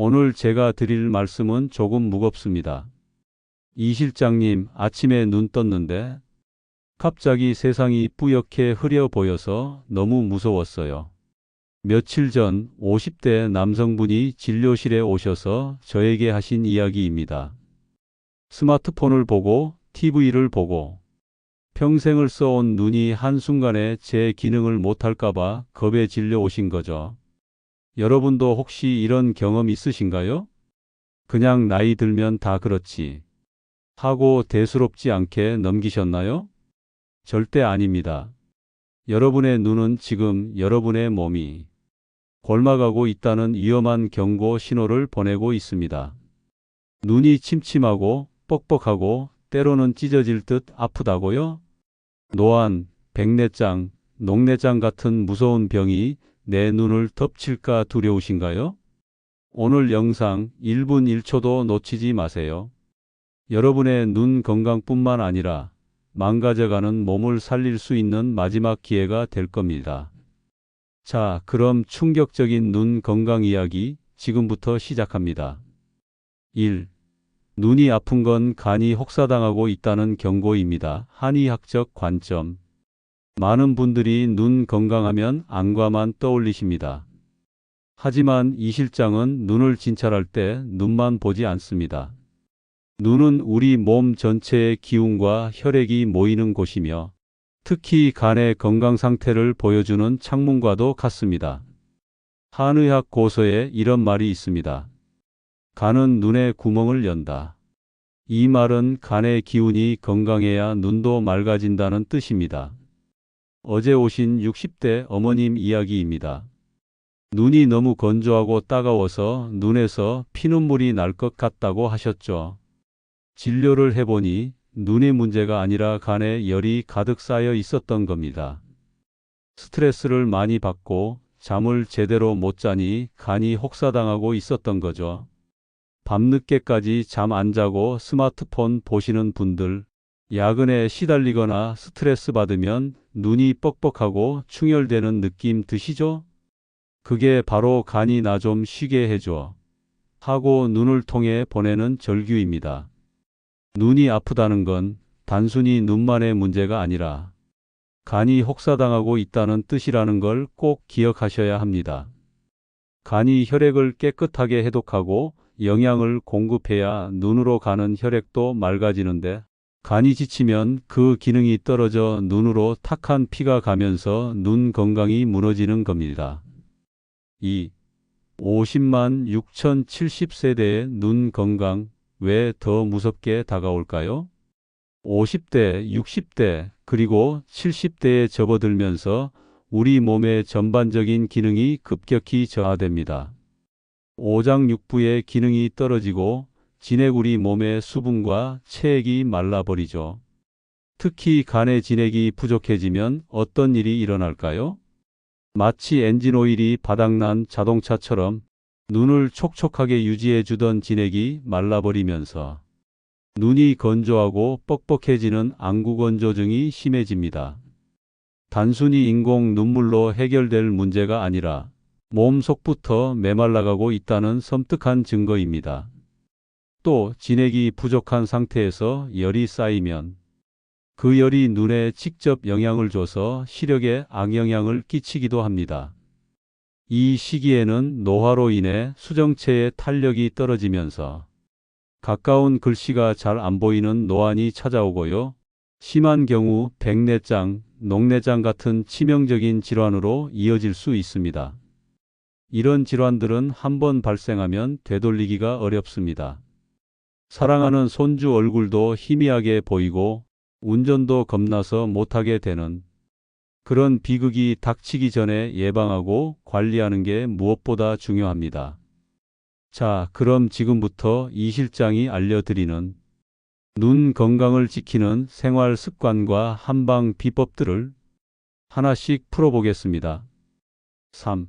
오늘 제가 드릴 말씀은 조금 무겁습니다. 이 실장님, 아침에 눈 떴는데 갑자기 세상이 뿌옇게 흐려 보여서 너무 무서웠어요. 며칠 전 50대 남성분이 진료실에 오셔서 저에게 하신 이야기입니다. 스마트폰을 보고 TV를 보고 평생을 써온 눈이 한순간에 제 기능을 못할까봐 겁에 질려 오신 거죠. 여러분도 혹시 이런 경험 있으신가요? 그냥 나이 들면 다 그렇지. 하고 대수롭지 않게 넘기셨나요? 절대 아닙니다. 여러분의 눈은 지금 여러분의 몸이 골마가고 있다는 위험한 경고 신호를 보내고 있습니다. 눈이 침침하고 뻑뻑하고 때로는 찢어질 듯 아프다고요? 노안, 백내장, 녹내장 같은 무서운 병이 내 눈을 덮칠까 두려우신가요? 오늘 영상 1분 1초도 놓치지 마세요. 여러분의 눈 건강뿐만 아니라 망가져가는 몸을 살릴 수 있는 마지막 기회가 될 겁니다. 자, 그럼 충격적인 눈 건강 이야기 지금부터 시작합니다. 1. 눈이 아픈 건 간이 혹사당하고 있다는 경고입니다. 한의학적 관점. 많은 분들이 눈 건강하면 안과만 떠올리십니다. 하지만 이 실장은 눈을 진찰할 때 눈만 보지 않습니다. 눈은 우리 몸 전체의 기운과 혈액이 모이는 곳이며 특히 간의 건강 상태를 보여주는 창문과도 같습니다. 한의학 고서에 이런 말이 있습니다. 간은 눈의 구멍을 연다. 이 말은 간의 기운이 건강해야 눈도 맑아진다는 뜻입니다. 어제 오신 60대 어머님 이야기입니다. 눈이 너무 건조하고 따가워서 눈에서 피눈물이 날 것 같다고 하셨죠. 진료를 해보니 눈의 문제가 아니라 간에 열이 가득 쌓여 있었던 겁니다. 스트레스를 많이 받고 잠을 제대로 못 자니 간이 혹사당하고 있었던 거죠. 밤늦게까지 잠 안 자고 스마트폰 보시는 분들, 야근에 시달리거나 스트레스 받으면 눈이 뻑뻑하고 충혈되는 느낌 드시죠? 그게 바로 간이 나 좀 쉬게 해줘. 하고 눈을 통해 보내는 절규입니다. 눈이 아프다는 건 단순히 눈만의 문제가 아니라 간이 혹사당하고 있다는 뜻이라는 걸 꼭 기억하셔야 합니다. 간이 혈액을 깨끗하게 해독하고 영양을 공급해야 눈으로 가는 혈액도 맑아지는데 간이 지치면 그 기능이 떨어져 눈으로 탁한 피가 가면서 눈 건강이 무너지는 겁니다. 2. 50만 6070세대의 눈 건강 왜 더 무섭게 다가올까요? 50대, 60대, 그리고 70대에 접어들면서 우리 몸의 전반적인 기능이 급격히 저하됩니다. 오장육부의 기능이 떨어지고 진액우리 몸의 수분과 체액이 말라버리죠. 특히 간의 진액이 부족해지면 어떤 일이 일어날까요? 마치 엔진오일이 바닥난 자동차처럼 눈을 촉촉하게 유지해 주던 진액이 말라버리면서 눈이 건조하고 뻑뻑해지는 안구건조증이 심해집니다. 단순히 인공 눈물로 해결될 문제가 아니라 몸 속부터 메말라가고 있다는 섬뜩한 증거입니다. 또 진액이 부족한 상태에서 열이 쌓이면 그 열이 눈에 직접 영향을 줘서 시력에 악영향을 끼치기도 합니다. 이 시기에는 노화로 인해 수정체의 탄력이 떨어지면서 가까운 글씨가 잘 안 보이는 노안이 찾아오고요. 심한 경우 백내장, 녹내장 같은 치명적인 질환으로 이어질 수 있습니다. 이런 질환들은 한 번 발생하면 되돌리기가 어렵습니다. 사랑하는 손주 얼굴도 희미하게 보이고 운전도 겁나서 못하게 되는 그런 비극이 닥치기 전에 예방하고 관리하는 게 무엇보다 중요합니다. 자, 그럼 지금부터 이 실장이 알려드리는 눈 건강을 지키는 생활 습관과 한방 비법들을 하나씩 풀어보겠습니다. 3.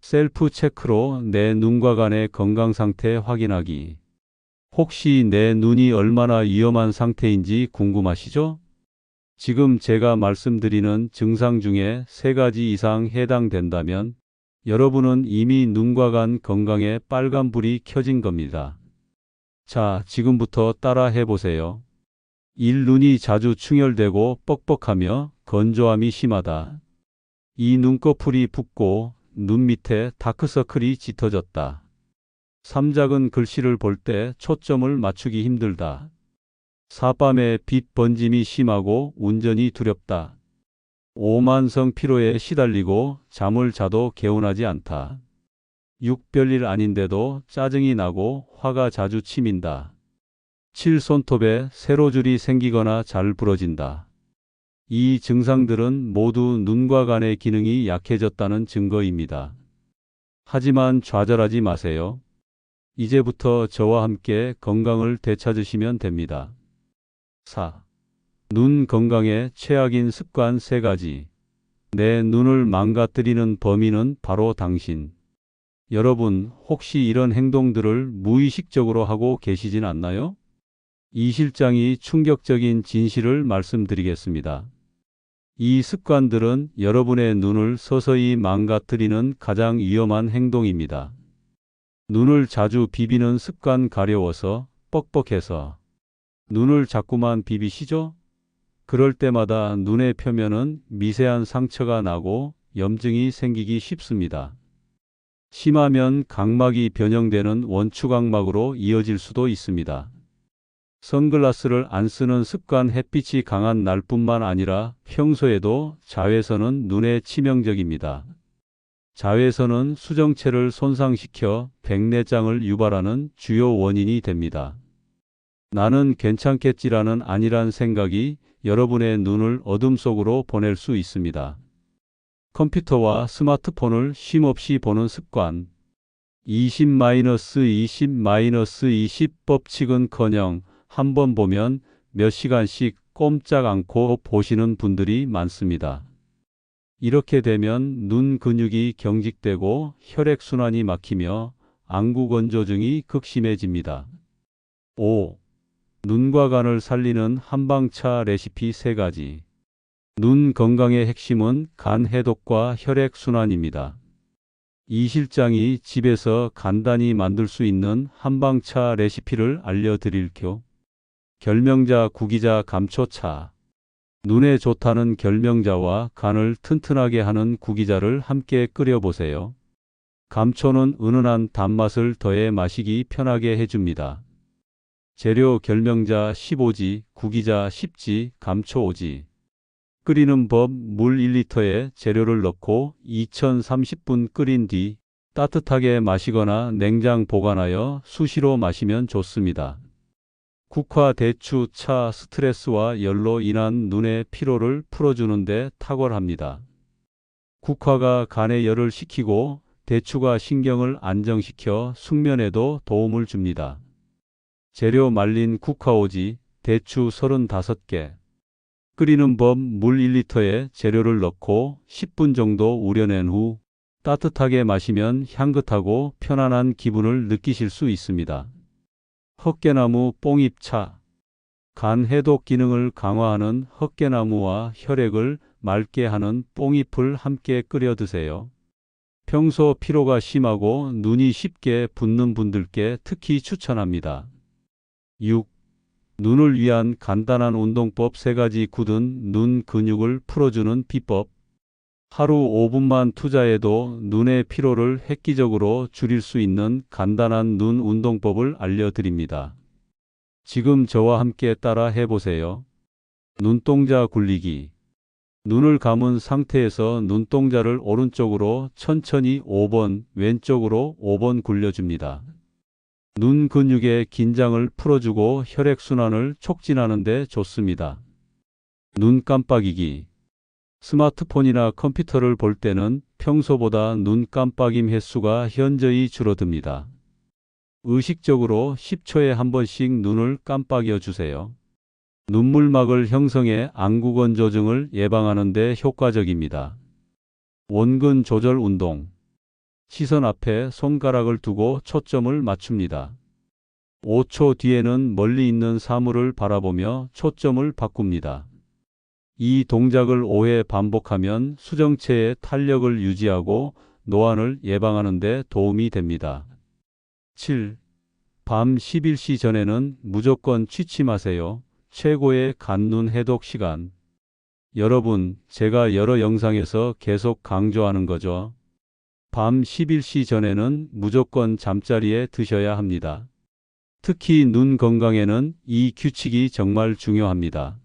셀프 체크로 내 눈과 간의 건강 상태 확인하기. 혹시 내 눈이 얼마나 위험한 상태인지 궁금하시죠? 지금 제가 말씀드리는 증상 중에 세 가지 이상 해당된다면 여러분은 이미 눈과 간 건강에 빨간불이 켜진 겁니다. 자, 지금부터 따라 해보세요. 1. 눈이 자주 충혈되고 뻑뻑하며 건조함이 심하다. 2. 눈꺼풀이 붓고 눈 밑에 다크서클이 짙어졌다. 3. 작은 글씨를 볼 때 초점을 맞추기 힘들다. 4. 밤에 빛 번짐이 심하고 운전이 두렵다. 5. 만성 피로에 시달리고 잠을 자도 개운하지 않다. 6. 별일 아닌데도 짜증이 나고 화가 자주 치민다. 7. 손톱에 세로줄이 생기거나 잘 부러진다. 이 증상들은 모두 눈과 간의 기능이 약해졌다는 증거입니다. 하지만 좌절하지 마세요. 이제부터 저와 함께 건강을 되찾으시면 됩니다. 4. 눈 건강에 최악인 습관 3가지. 내 눈을 망가뜨리는 범인은 바로 당신. 여러분, 혹시 이런 행동들을 무의식적으로 하고 계시진 않나요? 이 실장이 충격적인 진실을 말씀드리겠습니다. 이 습관들은 여러분의 눈을 서서히 망가뜨리는 가장 위험한 행동입니다. 눈을 자주 비비는 습관 가려워서 뻑뻑해서 눈을 자꾸만 비비시죠? 그럴 때마다 눈의 표면은 미세한 상처가 나고 염증이 생기기 쉽습니다. 심하면 각막이 변형되는 원추각막으로 이어질 수도 있습니다. 선글라스를 안 쓰는 습관 햇빛이 강한 날뿐만 아니라 평소에도 자외선은 눈에 치명적입니다. 자외선은 수정체를 손상시켜 백내장을 유발하는 주요 원인이 됩니다. 나는 괜찮겠지라는 안일한 생각이 여러분의 눈을 어둠 속으로 보낼 수 있습니다. 컴퓨터와 스마트폰을 쉼없이 보는 습관. 20-20-20 법칙은 커녕 한 번 보면 몇 시간씩 꼼짝 않고 보시는 분들이 많습니다. 이렇게 되면 눈 근육이 경직되고 혈액순환이 막히며 안구건조증이 극심해집니다. 5. 눈과 간을 살리는 한방차 레시피 3가지. 눈 건강의 핵심은 간 해독과 혈액순환입니다. 이 실장이 집에서 간단히 만들 수 있는 한방차 레시피를 알려드릴게요. 결명자 구기자 감초차 눈에 좋다는 결명자와 간을 튼튼하게 하는 구기자를 함께 끓여보세요. 감초는 은은한 단맛을 더해 마시기 편하게 해줍니다. 재료 결명자 15지, 구기자 10지, 감초 5지. 끓이는 법 물 1리터에 재료를 넣고 2030분 끓인 뒤 따뜻하게 마시거나 냉장 보관하여 수시로 마시면 좋습니다. 국화, 대추, 차, 스트레스와 열로 인한 눈의 피로를 풀어주는데 탁월합니다. 국화가 간의 열을 식히고 대추가 신경을 안정시켜 숙면에도 도움을 줍니다. 재료 말린 국화오지, 대추 35개. 끓이는 법 물 1리터에 재료를 넣고 10분 정도 우려낸 후 따뜻하게 마시면 향긋하고 편안한 기분을 느끼실 수 있습니다. 헛개나무 뽕잎차 간 해독 기능을 강화하는 헛개나무와 혈액을 맑게 하는 뽕잎을 함께 끓여 드세요. 평소 피로가 심하고 눈이 쉽게 붓는 분들께 특히 추천합니다. 6. 눈을 위한 간단한 운동법 3가지 굳은 눈 근육을 풀어주는 비법 하루 5분만 투자해도 눈의 피로를 획기적으로 줄일 수 있는 간단한 눈 운동법을 알려드립니다. 지금 저와 함께 따라 해보세요. 눈동자 굴리기. 눈을 감은 상태에서 눈동자를 오른쪽으로 천천히 5번, 왼쪽으로 5번 굴려줍니다. 눈 근육의 긴장을 풀어주고 혈액순환을 촉진하는 데 좋습니다. 눈 깜빡이기. 스마트폰이나 컴퓨터를 볼 때는 평소보다 눈 깜빡임 횟수가 현저히 줄어듭니다. 의식적으로 10초에 한 번씩 눈을 깜빡여 주세요. 눈물막을 형성해 안구건 조증을 예방하는 데 효과적입니다. 원근 조절 운동. 시선 앞에 손가락을 두고 초점을 맞춥니다. 5초 뒤에는 멀리 있는 사물을 바라보며 초점을 바꿉니다. 이 동작을 5회 반복하면 수정체의 탄력을 유지하고 노안을 예방하는 데 도움이 됩니다. 7. 밤 11시 전에는 무조건 취침하세요. 최고의 간눈 해독 시간. 여러분, 제가 여러 영상에서 계속 강조하는 거죠. 밤 11시 전에는 무조건 잠자리에 드셔야 합니다. 특히 눈 건강에는 이 규칙이 정말 중요합니다.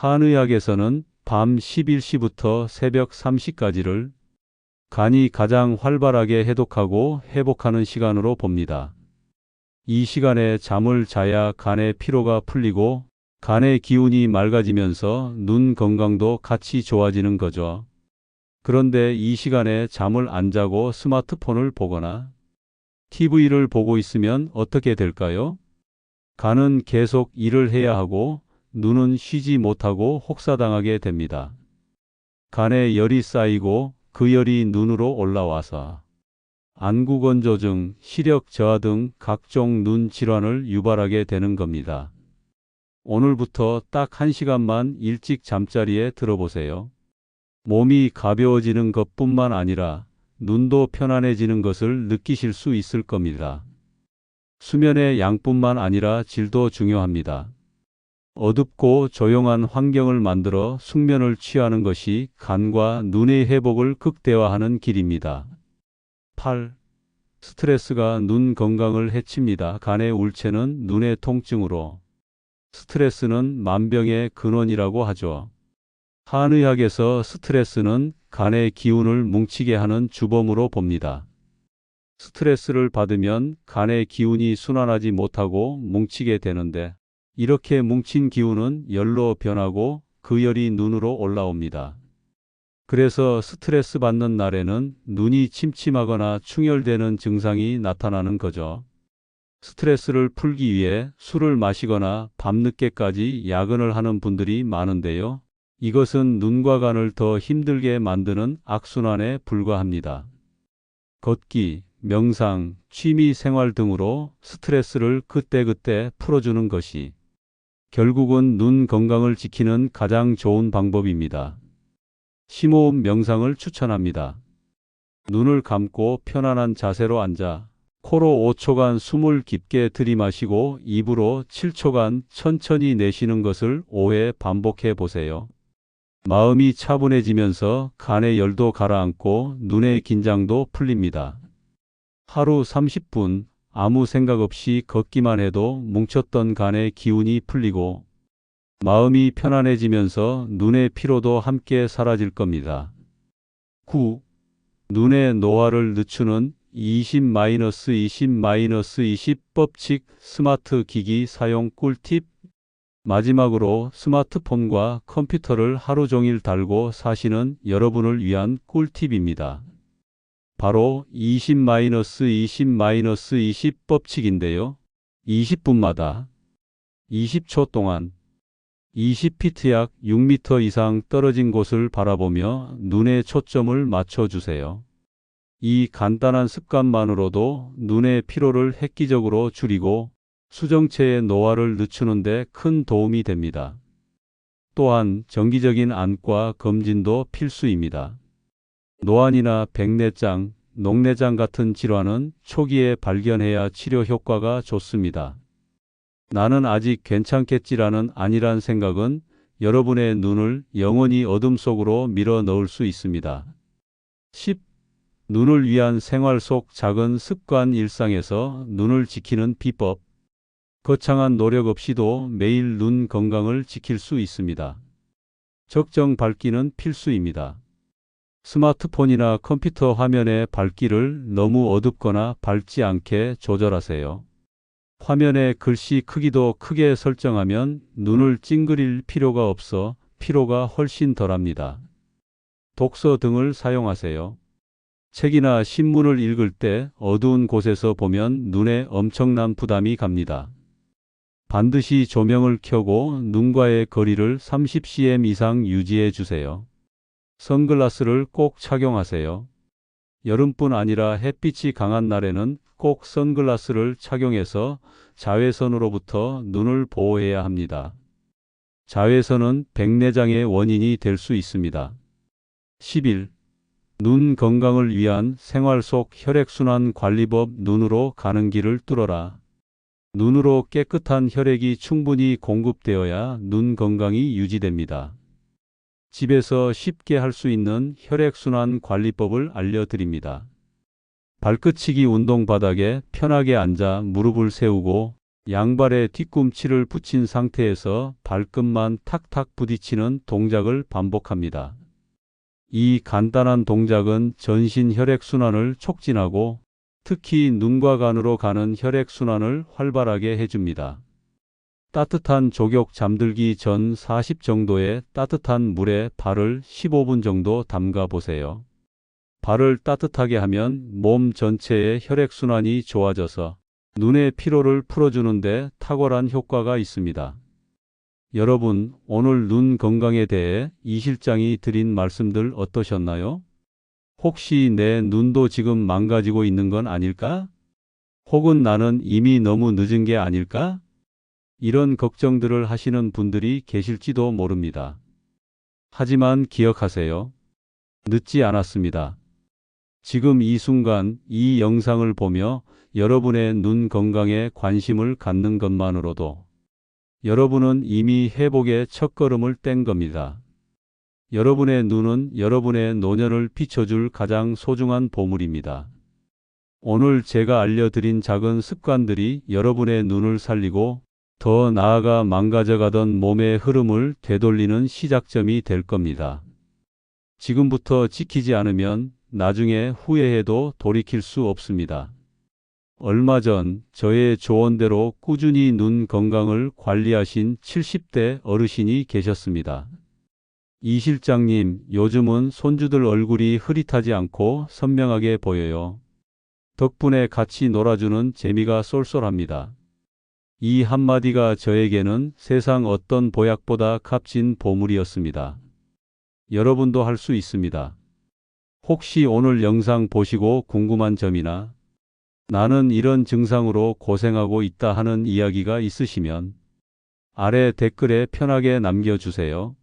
한의학에서는 밤 11시부터 새벽 3시까지를 간이 가장 활발하게 해독하고 회복하는 시간으로 봅니다. 이 시간에 잠을 자야 간의 피로가 풀리고 간의 기운이 맑아지면서 눈 건강도 같이 좋아지는 거죠. 그런데 이 시간에 잠을 안 자고 스마트폰을 보거나 TV를 보고 있으면 어떻게 될까요? 간은 계속 일을 해야 하고 눈은 쉬지 못하고 혹사당하게 됩니다. 간에 열이 쌓이고 그 열이 눈으로 올라와서 안구건조증, 시력 저하 등 각종 눈 질환을 유발하게 되는 겁니다. 오늘부터 딱 1시간만 일찍 잠자리에 들어보세요. 몸이 가벼워지는 것뿐만 아니라 눈도 편안해지는 것을 느끼실 수 있을 겁니다. 수면의 양뿐만 아니라 질도 중요합니다. 어둡고 조용한 환경을 만들어 숙면을 취하는 것이 간과 눈의 회복을 극대화하는 길입니다. 8. 스트레스가 눈 건강을 해칩니다. 간의 울체는 눈의 통증으로 스트레스는 만병의 근원이라고 하죠. 한의학에서 스트레스는 간의 기운을 뭉치게 하는 주범으로 봅니다. 스트레스를 받으면 간의 기운이 순환하지 못하고 뭉치게 되는데 이렇게 뭉친 기운은 열로 변하고 그 열이 눈으로 올라옵니다. 그래서 스트레스 받는 날에는 눈이 침침하거나 충혈되는 증상이 나타나는 거죠. 스트레스를 풀기 위해 술을 마시거나 밤늦게까지 야근을 하는 분들이 많은데요. 이것은 눈과 간을 더 힘들게 만드는 악순환에 불과합니다. 걷기, 명상, 취미 생활 등으로 스트레스를 그때그때 풀어주는 것이 결국은 눈 건강을 지키는 가장 좋은 방법입니다. 심호흡 명상을 추천합니다. 눈을 감고 편안한 자세로 앉아 코로 5초간 숨을 깊게 들이마시고 입으로 7초간 천천히 내쉬는 것을 5회 반복해 보세요. 마음이 차분해지면서 간의 열도 가라앉고 눈의 긴장도 풀립니다. 하루 30분 아무 생각 없이 걷기만 해도 뭉쳤던 간의 기운이 풀리고 마음이 편안해지면서 눈의 피로도 함께 사라질 겁니다. 9. 눈의 노화를 늦추는 20-20-20 법칙 스마트 기기 사용 꿀팁 마지막으로 스마트폰과 컴퓨터를 하루 종일 달고 사시는 여러분을 위한 꿀팁입니다. 바로 20-20-20 법칙인데요. 20분마다 20초 동안 20피트 약 6m 이상 떨어진 곳을 바라보며 눈에 초점을 맞춰주세요. 이 간단한 습관만으로도 눈의 피로를 획기적으로 줄이고 수정체의 노화를 늦추는데 큰 도움이 됩니다. 또한 정기적인 안과 검진도 필수입니다. 노안이나 백내장, 녹내장 같은 질환은 초기에 발견해야 치료 효과가 좋습니다. 나는 아직 괜찮겠지라는 아니란 생각은 여러분의 눈을 영원히 어둠 속으로 밀어 넣을 수 있습니다. 10. 눈을 위한 생활 속 작은 습관 일상에서 눈을 지키는 비법. 거창한 노력 없이도 매일 눈 건강을 지킬 수 있습니다. 적정 밝기는 필수입니다. 스마트폰이나 컴퓨터 화면의 밝기를 너무 어둡거나 밝지 않게 조절하세요. 화면의 글씨 크기도 크게 설정하면 눈을 찡그릴 필요가 없어 피로가 훨씬 덜합니다. 독서 등을 사용하세요. 책이나 신문을 읽을 때 어두운 곳에서 보면 눈에 엄청난 부담이 갑니다. 반드시 조명을 켜고 눈과의 거리를 30cm 이상 유지해 주세요. 선글라스를 꼭 착용하세요. 여름뿐 아니라 햇빛이 강한 날에는 꼭 선글라스를 착용해서 자외선으로부터 눈을 보호해야 합니다. 자외선은 백내장의 원인이 될 수 있습니다. 11. 눈 건강을 위한 생활 속 혈액순환 관리법 눈으로 가는 길을 뚫어라. 눈으로 깨끗한 혈액이 충분히 공급되어야 눈 건강이 유지됩니다. 집에서 쉽게 할 수 있는 혈액순환 관리법을 알려드립니다. 발끝치기 운동 바닥에 편하게 앉아 무릎을 세우고 양발에 뒤꿈치를 붙인 상태에서 발끝만 탁탁 부딪히는 동작을 반복합니다. 이 간단한 동작은 전신 혈액순환을 촉진하고 특히 눈과 간으로 가는 혈액순환을 활발하게 해줍니다. 따뜻한 족욕 잠들기 전 40 정도의 따뜻한 물에 발을 15분 정도 담가 보세요. 발을 따뜻하게 하면 몸 전체의 혈액순환이 좋아져서 눈의 피로를 풀어주는데 탁월한 효과가 있습니다. 여러분, 오늘 눈 건강에 대해 이 실장이 드린 말씀들 어떠셨나요? 혹시 내 눈도 지금 망가지고 있는 건 아닐까? 혹은 나는 이미 너무 늦은 게 아닐까? 이런 걱정들을 하시는 분들이 계실지도 모릅니다. 하지만 기억하세요. 늦지 않았습니다. 지금 이 순간 이 영상을 보며 여러분의 눈 건강에 관심을 갖는 것만으로도 여러분은 이미 회복의 첫걸음을 뗀 겁니다. 여러분의 눈은 여러분의 노년을 비춰줄 가장 소중한 보물입니다. 오늘 제가 알려드린 작은 습관들이 여러분의 눈을 살리고 더 나아가 망가져가던 몸의 흐름을 되돌리는 시작점이 될 겁니다. 지금부터 지키지 않으면 나중에 후회해도 돌이킬 수 없습니다. 얼마 전 저의 조언대로 꾸준히 눈 건강을 관리하신 70대 어르신이 계셨습니다. 이 실장님, 요즘은 손주들 얼굴이 흐릿하지 않고 선명하게 보여요. 덕분에 같이 놀아주는 재미가 쏠쏠합니다. 이 한마디가 저에게는 세상 어떤 보약보다 값진 보물이었습니다. 여러분도 할 수 있습니다. 혹시 오늘 영상 보시고 궁금한 점이나 나는 이런 증상으로 고생하고 있다 하는 이야기가 있으시면 아래 댓글에 편하게 남겨주세요.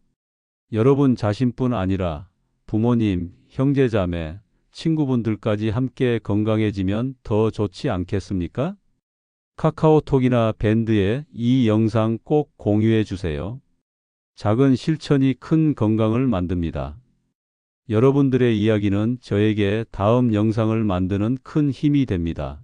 여러분 자신뿐 아니라 부모님, 형제자매, 친구분들까지 함께 건강해지면 더 좋지 않겠습니까? 카카오톡이나 밴드에 이 영상 꼭 공유해 주세요. 작은 실천이 큰 건강을 만듭니다. 여러분들의 이야기는 저에게 다음 영상을 만드는 큰 힘이 됩니다.